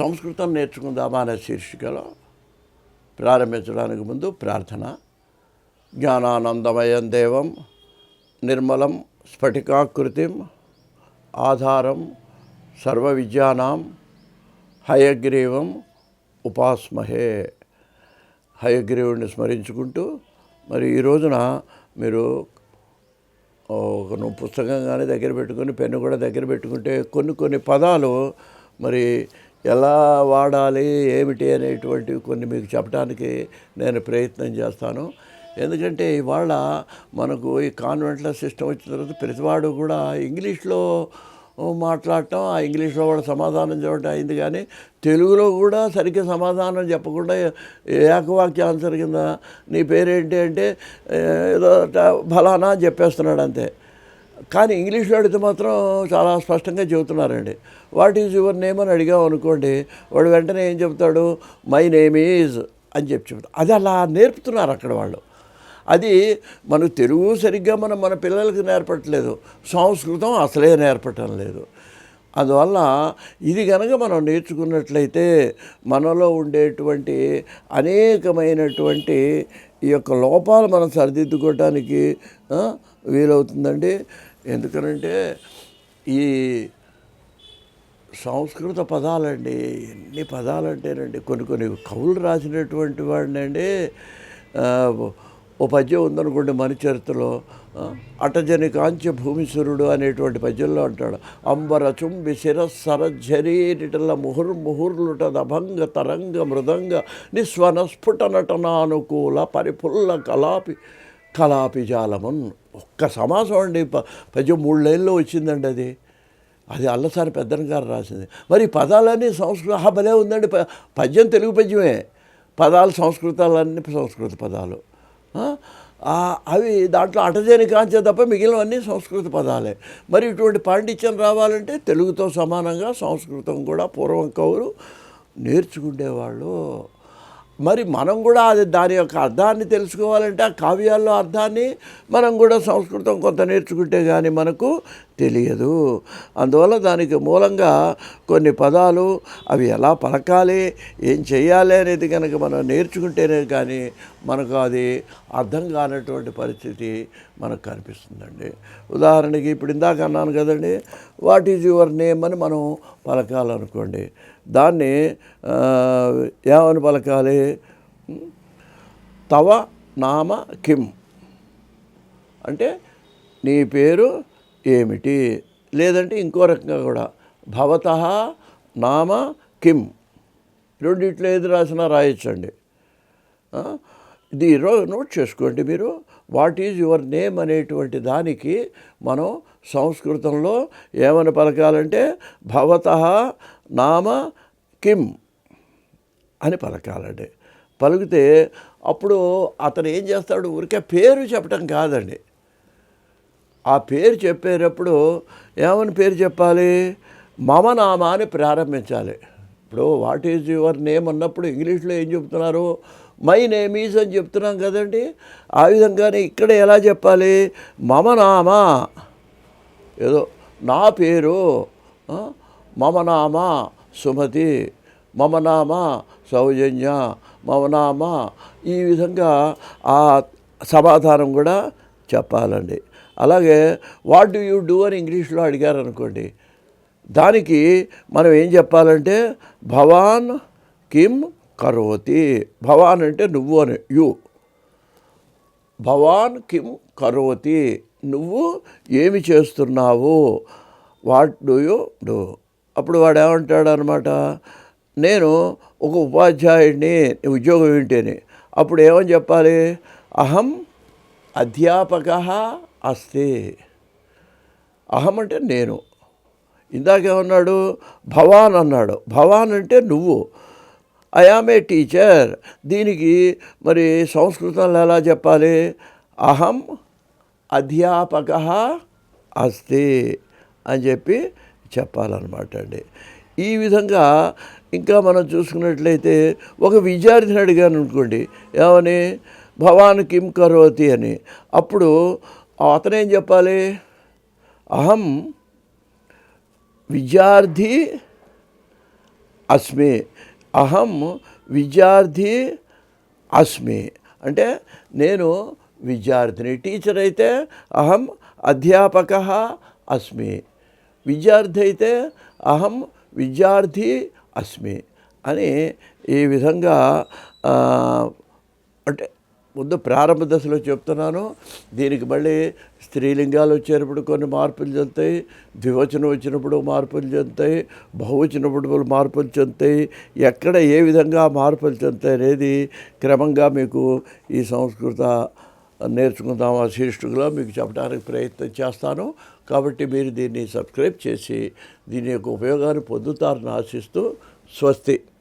సంస్కృతం నేర్చుకుందామా అనే శీర్షికలో ప్రారంభించడానికి ముందు ప్రార్థన. జ్ఞానానందమయం దేవం నిర్మలం స్ఫటికాకృతిం ఆధారం సర్వ విద్యానాం హయగ్రీవం ఉపాస్మహే. హయగ్రీవుడిని స్మరించుకుంటూ మరి ఈ రోజున మీరు ఒక నువ్వు పుస్తకం కానీ దగ్గర పెట్టుకొని పెన్ను కూడా దగ్గర పెట్టుకుంటే కొన్ని కొన్ని పదాలు మరి ఎలా వాడాలి ఏమిటి అనేటువంటివి కొన్ని మీకు చెప్పడానికి నేను ప్రయత్నం చేస్తాను. ఎందుకంటే ఇవాళ మనకు ఈ కాన్వెంట్లో సిస్టమ్ వచ్చిన తర్వాత ప్రతివాడు కూడా ఇంగ్లీష్లో మాట్లాడటం ఆ ఇంగ్లీష్లో కూడా సమాధానం చెప్పడం అయింది కానీ తెలుగులో కూడా సరిగ్గా సమాధానం చెప్పకుండా ఏకవాక్య ఆన్సర్ కింద నీ పేరేంటి అంటే ఏదో ఫలానా చెప్పేస్తున్నాడు అంతే. కానీ ఇంగ్లీష్లో అడిగితే మాత్రం చాలా స్పష్టంగా చెబుతున్నారండి. వాట్ ఈజ్ యువర్ నేమ్ అని అడిగాం అనుకోండి వాడు వెంటనే ఏం చెప్తాడు మై నేమ్ ఈజ్ అని చెప్పి చెప్తాడు అది అలా నేర్పుతున్నారు అక్కడ వాళ్ళు. అది మన తెలుగు సరిగ్గా మనం మన పిల్లలకి నేర్పట్లేదు. సంస్కృతం అసలే నేర్పటం లేదు. అందువల్ల ఇది కనుక మనం నేర్చుకున్నట్లయితే మనలో ఉండేటువంటి అనేకమైనటువంటి ఈ యొక్క లోపాలు మనం సరిదిద్దుకోవటానికి వీలవుతుందండి. ఎందుకనంటే ఈ సంస్కృత పదాలండి ఎన్ని పదాలంటేనండి కొన్ని కొన్ని కవులు రాసినటువంటి వాడినండి ఆ, ఓ పద్యం ఉందనుకోండి మన చరిత్రలో అటజని కాంచ భూమిసురుడు అనేటువంటి పద్యంలో అంటాడు అంబర చుంబి శిరస్సరఝరీటల ముహుర్ ముహుర్లుట దభంగ తరంగ మృదంగ నిస్వనస్ఫుట నటనానుకూల పరిపుల్ల కలాపి కలాపి జాలమున్ ఒక్క సమాసం అండి. ప- పద్యం మూడు లైన్లో వచ్చిందండి అది. అది అల్లసారి పెద్దన గారు రాసింది. మరి పదాలన్నీ సంస్కృత భలే ఉందండి. ప- పద్యం తెలుగు పద్యమే. పదాలు సంస్కృతాలన్నీ సంస్కృత పదాలు. అవి దాంట్లో అటజని కాంచే తప్ప మిగిలినవన్నీ సంస్కృత పదాలే. మరి ఇటువంటి పాండిత్యం రావాలంటే తెలుగుతో సమానంగా సంస్కృతం కూడా పూర్వం కవులు నేర్చుకునేవాళ్ళు మరి మనం కూడా అది దాని యొక్క అర్థాన్ని తెలుసుకోవాలంటే ఆ కావ్యాల్లో అర్థాన్ని మనం కూడా సంస్కృతం కొంత నేర్చుకుంటే కానీ మనకు తెలియదు. అందువల్ల దానికి మూలంగా కొన్ని పదాలు అవి ఎలా పలకాలి ఏం చేయాలి అనేది కనుక మనం నేర్చుకుంటేనే కానీ మనకు అది అర్థం కానటువంటి పరిస్థితి మనకు కనిపిస్తుందండి. ఉదాహరణకి ఇప్పుడు ఇందాక అన్నాను కదండి వాట్ ఈజ్ యువర్ నేమ్ అని మనం పలకాలనుకోండి దాన్ని ఏమని పలకాలి? తవ నామ కిమ్ అంటే నీ పేరు ఏమిటి? లేదంటే ఇంకో రకంగా కూడా భవత నామ కిమ్ రెండిట్లో ఏది రాసినా రాయొచ్చండి. ఇది నోట్ చేసుకోండి మీరు. వాట్ ఈజ్ యువర్ నేమ్ అనేటువంటి దానికి మనం సంస్కృతంలో ఏమని పలకాలంటే భవత నామ కిమ్ అని పలకాలండి. పలికితే అప్పుడు అతను ఏం చేస్తాడు? ఊరికే పేరు చెప్పటం కాదండి. ఆ పేరు చెప్పేటప్పుడు ఏమని పేరు చెప్పాలి? మమ నామ అని ప్రారంభించాలి. ఇప్పుడు వాట్ ఈజ్ యువర్ నేమ్ అన్నప్పుడు ఇంగ్లీష్లో ఏం చెప్తున్నారు మై నేమ్ అని చెప్తున్నాం కదండి. ఆ విధంగానే ఇక్కడ ఎలా చెప్పాలి? మమ నామ ఏదో నా పేరు మమ నామ సుమతి మమ నామ సౌజన్య మమ నామ ఈ విధంగా ఆ సమాధానం కూడా చెప్పాలండి. అలాగే వాట్ డూ యూ డూ అని ఇంగ్లీష్లో అడిగారు అనుకోండి దానికి మనం ఏం చెప్పాలంటే భవాన్ కిమ్ కరోతి భవాన్ అంటే నువ్వు అని యు. భవాన్ కిం కరోతి నువ్వు ఏమి చేస్తున్నావు? What do you do? అప్పుడు వాడు ఏమంటాడు అనమాట నేను ఒక ఉపాధ్యాయుడిని ఉద్యోగం ఏంటని అప్పుడు ఏమని చెప్పాలి? అహం అధ్యాపక అస్తి. అహం అంటే నేను. ఇందాకేమన్నాడు? భవాన్ అన్నాడు. భవాన్ అంటే నువ్వు. ఐఆమ్ ఏ టీచర్ దీనికి మరి సంస్కృతంలో ఎలా చెప్పాలి? అహం అధ్యాపక అస్తి అని చెప్పి చెప్పాలన్నమాట అండి. ఈ విధంగా ఇంకా మనం చూసుకున్నట్లయితే ఒక విద్యార్థిని అడిగాను అనుకోండి ఏమని? భవాన్ కిం కరోతి అని. అప్పుడు అతనేం చెప్పాలి? అహం విద్యార్థి అస్మి. అహం విద్యార్థి అస్మి. అంటే నేను విద్యార్థిని. టీచర్ అయితే అహం అధ్యాపక అస్మి. విద్యార్థి అయితే అహం విద్యార్థి అస్మి. అని ఈ విధంగా అంటే ముందు ప్రారంభ దశలో చెప్తున్నాను. దీనికి మళ్ళీ స్త్రీలింగాలు వచ్చేటప్పుడు కొన్ని మార్పులు చెందుతాయి. ద్వివచనం వచ్చినప్పుడు మార్పులు చెందుతాయి. బహువచనప్పుడు మార్పులు చెందుతాయి. ఎక్కడ ఏ విధంగా మార్పులు చెందుతాయి అనేది క్రమంగా మీకు ఈ సంస్కృత నేర్చుకుందాం ఆ శీర్షికలో మీకు చెప్పడానికి ప్రయత్నం చేస్తాను. కాబట్టి మీరు దీన్ని సబ్స్క్రైబ్ చేసి దీని యొక్క ఉపయోగాన్ని పొందుతారని ఆశిస్తూ స్వస్తి.